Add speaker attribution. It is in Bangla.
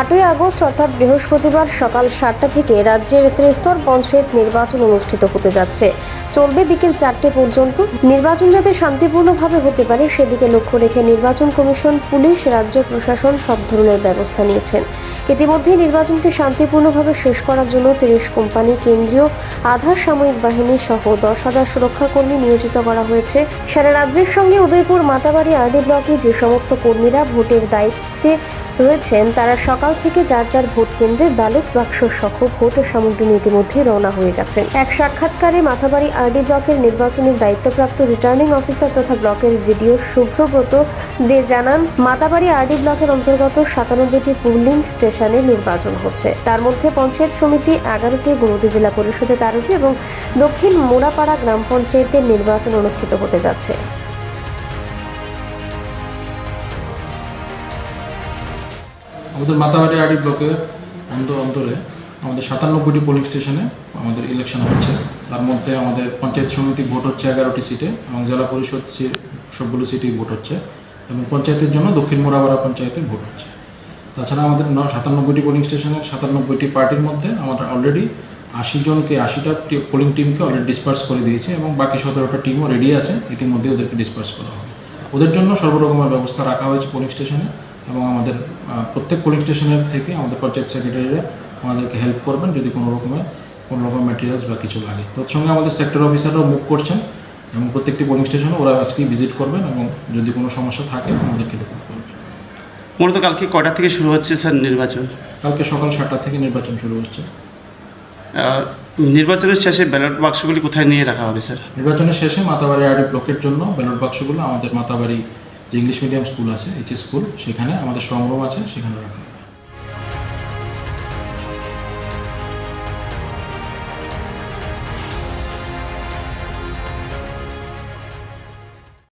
Speaker 1: আটই আগস্ট, অর্থাৎ বৃহস্পতিবার সকাল সাতটা থেকে রাজ্যের ত্রিস্তর পঞ্চায়েত নির্বাচন অনুষ্ঠিত হতে যাচ্ছে। চলবে বিকেল চারটে পর্যন্ত। নির্বাচন যাতে শান্তিপূর্ণভাবে হতে পারে, সেদিকে লক্ষ্য রেখে নির্বাচন কমিশন, পুলিশ, রাজ্য প্রশাসন সব ধরনের ব্যবস্থা নিয়েছেন। ইতিমধ্যে নির্বাচনকে শান্তিপূর্ণভাবে শেষ করার জন্য তিরিশ কোম্পানি, কেন্দ্রীয় আধার সাময়িক বাহিনী সহ দশ হাজার সুরক্ষাকর্মী নিয়োজিত করা হয়েছে। সারা রাজ্যের সঙ্গে উদয়পুর, মাতাবাড়ি, আরডি ব্লকে যে সমস্ত কর্মীরা ভোটের দায়িত্বে রয়েছেন তারা সকাল থেকে যার যার ভোট কেন্দ্রে ব্যালট বাক্স সহ ভোট সামগ্রী ইতিমধ্যে রওনা হয়ে গেছেন। এক সাক্ষাৎকারে মাথাবাড়ি আরডি ব্লকের নির্বাচনের দায়িত্বপ্রাপ্ত রিটার্নিং অফিসার তথা ব্লকের ভিডিও শুভ্রব্রত দে জানান, মাতাবাড়ি আরডি ব্লকের অন্তর্গত সাতানব্বইটি পুলিং স্টেশনে নির্বাচন হচ্ছে। তার মধ্যে পঞ্চায়েত সমিতি এগারোটি গৌরদী জেলা পরিষদে তেরোটি এবং দক্ষিণ মোড়াপাড়া গ্রাম পঞ্চায়েতের নির্বাচন অনুষ্ঠিত হতে যাচ্ছে।
Speaker 2: আমাদের মাতাবাড়ি আড়ি ব্লকের অন্তর অন্তরে আমাদের সাতানব্বইটি পোলিং স্টেশনে আমাদের ইলেকশন হচ্ছে। তার মধ্যে আমাদের পঞ্চায়েত সমিতি ভোট হচ্ছে এগারোটি সিটে এবং জেলা পরিষদ সবগুলো সিটেই ভোট হচ্ছে এবং পঞ্চায়েতের জন্য দক্ষিণ মোরাবাড়া পঞ্চায়েতে ভোট হচ্ছে। তাছাড়া আমাদের সাতানব্বইটি পোলিং স্টেশনের সাতানব্বইটি পার্টির মধ্যে আমরা অলরেডি আশি জনকে, আশিটা পোলিং টিমকে অলরেডি ডিসপার্স করে দিয়েছে এবং বাকি সতেরোটা টিমও রেডি আছে। ইতিমধ্যে ওদেরকে ডিসপার্স করা হবে। ওদের জন্য সর্বরকমের ব্যবস্থা রাখা হয়েছে পোলিং স্টেশনে এবং আমাদের প্রত্যেক পোলিং স্টেশনের থেকে আমাদের পঞ্চায়েত সেক্রেটারিরা আমাদেরকে হেল্প করবেন যদি কোনো রকমের কোনো রকম ম্যাটেরিয়ালস বা কিছু লাগে। তৎসঙ্গে আমাদের সেক্টর অফিসাররাও মুভ করছেন এবং প্রত্যেকটি পোলিং স্টেশনে ওরা আজকেই ভিজিট করবেন এবং যদি কোনো সমস্যা থাকে আমাদেরকে রিপোর্ট করবেন।
Speaker 3: মূলত কালকে কটা থেকে শুরু হচ্ছে স্যার নির্বাচন?
Speaker 2: কালকে সকাল সাতটা থেকে নির্বাচন শুরু হচ্ছে।
Speaker 3: নির্বাচনের শেষে ব্যালট বাক্সগুলি কোথায় নিয়ে রাখা হবে স্যার?
Speaker 2: নির্বাচনের শেষে মাতাবাড়ি আরডি ব্লকের জন্য ব্যালট বাক্সগুলো আমাদের মাতাবাড়ি যে ইংলিশ মিডিয়াম স্কুল আছে এইচএস স্কুল সেখানে আমাদের সংগ্রহ আছে সেখানে রাখা।